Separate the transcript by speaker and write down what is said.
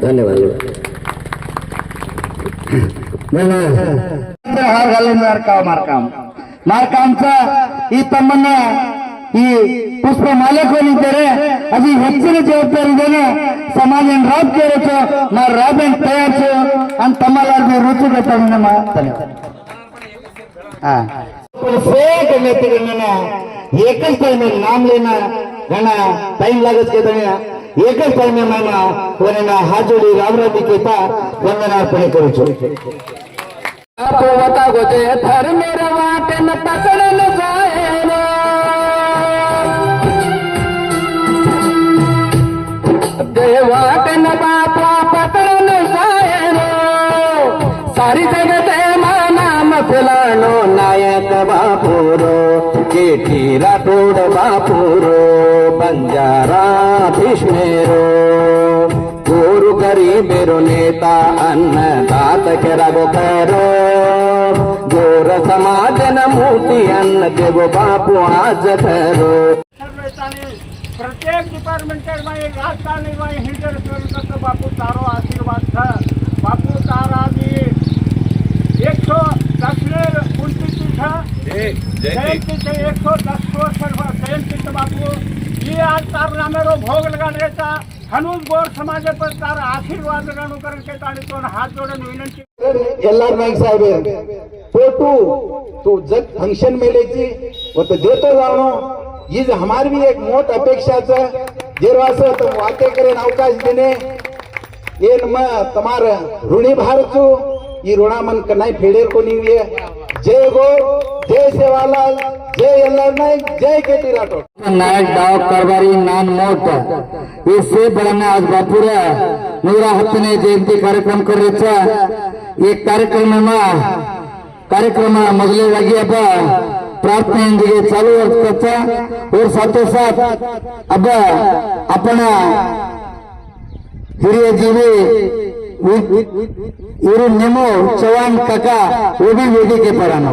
Speaker 1: धन्यवाद
Speaker 2: हार घालून मारकाव मारकाम ಮಾರ್ಕಾಂಚ ಈ ತಮ್ಮನ್ನ ಈ ಪುಷ್ಪ ಮಾಲೀಕನಿದ್ದಾರೆ ಅದು ಹೆಚ್ಚಿನ ಜವಾಬ್ದಾರಿ ಇದ್ದಾನೆ ಸಮಾಜ ರಾಬ್ ಕೇಳೋಚು ನಾ ರಾಬ್ ಏನ್ ತಯಾರಿಸು ಅಂತ ತಮ್ಮಲ್ಲಾರ್ದು ರುಚಿ ಗೊತ್ತಾಗ ನಮ್ಮ ಸೇಕ ನೇತಿಗಳನ್ನ ಏಕಸ್ಥ ನಾಮ್ಲಿನ नाना टाइम लगे के तना एक परमे मामा वनेना हाजुली रामराजी के पा वंदना
Speaker 1: अर्पण करू छु आप बता गोते थर मेरा वाटे न पकड़न न जाए रे सारी जगत माना मफलानो नायक अंजारा भीष्मेरो गुरु करी मेरो नेता अन्न दात के रघु करो। गोर समाज न मूर्ति अन्न देव
Speaker 3: बापू आज करो। प्रत्येक डिपार्टमेंट एक रास्ता निर्वाही हिंदर स्वरूप तो बापू तारो आशीर्वाद था। बापू तारा जी एक सौ दस में उनतीस था। जयंती से एक सौ दस को सर्व जयंती बापू ये आज तार नामेरो भोग लगा देता हनुज गोर समाज पर तार आशीर्वाद लगाणू करण के ताणी तो हात जोडून विनंती
Speaker 2: ಎಲ್ಲಾರ್ ನಾಯ್ಕ ಸಾಹೇಬೆ फोटू तू जग फंक्शन मेलेची व तो देतो जाणो ही जी हमारी भी एक मोठ अपेक्षाचं जेरवास तो वाते करेन अवकाश देणे ಏನ್ ಮ ತಮಾರ ಋಣಿ ಭಾರತು ಈ ಋಣ ಮನ್ ಕನ್ನಾಯಿ ಫೇಡೇರ್ ಕೊನಿ ಜೈ ಗೋ ಜೈ ಸೇವಾಲಾಲ್ ಜೈ ಎಲ್ಲಾರ್ ನಾಯ್ಕ್ ಜೈ ಕೆಟಿ ರಾಠೋಡ್
Speaker 1: नायक डाव कारभारी नान मोठ इससे बड़ाने आज बापूर नूरा हत्तने जयंती कार्यक्रम करायचा एक ಕಾರ್ಯಕ್ರಮ ಕಾರ್ಯಕ್ರಮ ಮೊದಲನೇದಾಗಿ ಹಬ್ಬ ಪ್ರಾರ್ಥನೆಯೊಂದಿಗೆ ಚಾಲು ಇರ್ತಕ್ಕ और साथो साथ ಹಬ್ಬ ಅಪ್ಪಣ ಹಿರಿಯ ಜೀವಿ ಇವರು ನಿಮ್ಮ ಚವಾಣ್ ಕಕ್ಕ ಉಡಿ ವೇದಿಕೆ ಪರನು